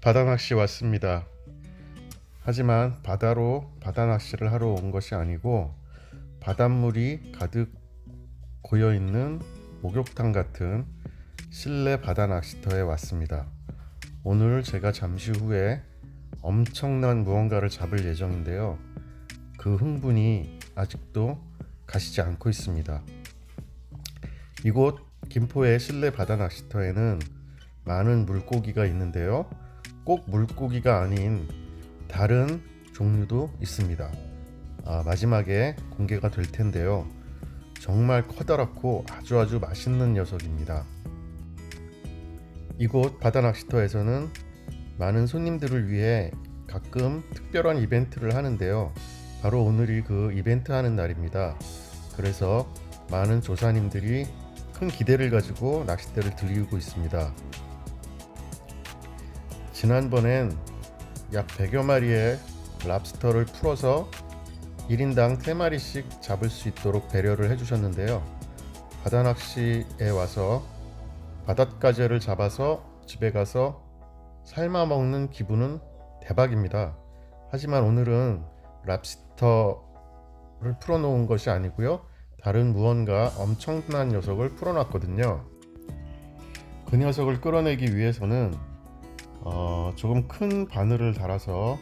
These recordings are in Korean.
바다 낚시 왔습니다. 하지만 바다로 바다 낚시를 하러 온 것이 아니고 바닷물이 가득 고여 있는 목욕탕 같은 실내 바다 낚시터에 왔습니다. 오늘 제가 잠시 후에 엄청난 무언가를 잡을 예정인데요. 그 흥분이 아직도 가시지 않고 있습니다. 이곳 김포의 실내 바다 낚시터에는 많은 물고기가 있는데요. 꼭 물고기가 아닌 다른 종류도 있습니다. 아, 마지막에 공개가 될 텐데요. 정말 커다랗고 아주 아주 맛있는 녀석입니다. 이곳 바다 낚시터에서는 많은 손님들을 위해 가끔 특별한 이벤트를 하는데요. 바로 오늘이 그 이벤트 하는 날입니다. 그래서 많은 조사님들이 큰 기대를 가지고 낚싯대를 들이고 있습니다. 지난번엔 약 100여 마리의 랍스터를 풀어서 1인당 3마리씩 잡을 수 있도록 배려를 해주셨는데요. 바다 낚시에 와서 바닷가재를 잡아서 집에 가서 삶아 먹는 기분은 대박입니다. 하지만 오늘은 랍스터를 풀어놓은 것이 아니고요. 다른 무언가 엄청난 녀석을 풀어놨거든요. 그 녀석을 끌어내기 위해서는 어, 조금 큰 바늘을 달아서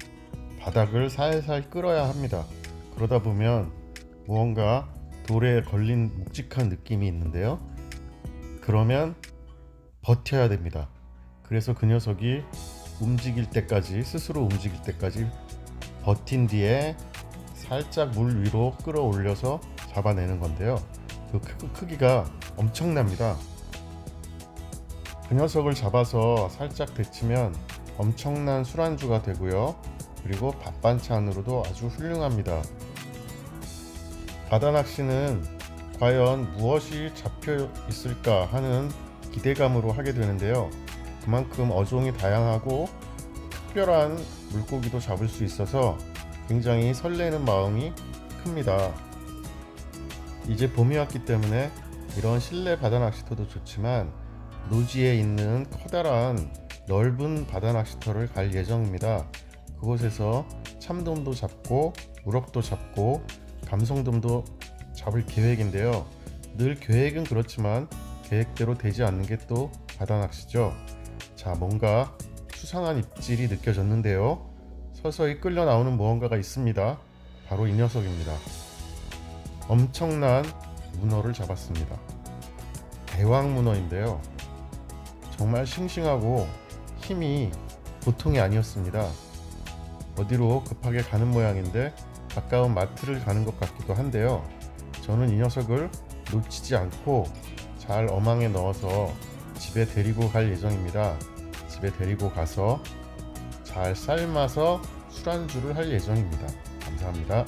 바닥을 살살 끌어야 합니다. 그러다 보면 무언가 돌에 걸린 묵직한 느낌이 있는데요. 그러면 버텨야 됩니다. 그래서 그 녀석이 움직일 때까지 스스로 움직일 때까지 버틴 뒤에 살짝 물 위로 끌어올려서 잡아내는 건데요. 그 크- 크기가 엄청납니다. 그 녀석을 잡아서 살짝 데치면 엄청난 술안주가 되고요. 그리고 밥 반찬으로도 아주 훌륭합니다. 바다 낚시는 과연 무엇이 잡혀 있을까 하는 기대감으로 하게 되는데요. 그만큼 어종이 다양하고 특별한 물고기도 잡을 수 있어서 굉장히 설레는 마음이 큽니다. 이제 봄이 왔기 때문에 이런 실내 바다 낚시터도 좋지만 노지에 있는 커다란 넓은 바다 낚시터를 갈 예정입니다. 그곳에서 참돔도 잡고 우럭도 잡고 감성돔도 잡을 계획인데요. 늘 계획은 그렇지만 계획대로 되지 않는 게 또 바다 낚시죠. 자, 뭔가 수상한 입질이 느껴졌는데요. 서서히 끌려 나오는 무언가가 있습니다. 바로 이 녀석입니다. 엄청난 문어를 잡았습니다. 대왕 문어인데요. 정말 싱싱하고 힘이 보통이 아니었습니다. 어디로 급하게 가는 모양인데 가까운 마트를 가는 것 같기도 한데요. 저는 이 녀석을 놓치지 않고 잘 어망에 넣어서 집에 데리고 갈 예정입니다. 집에 데리고 가서 잘 삶아서 술안주를 할 예정입니다. 감사합니다.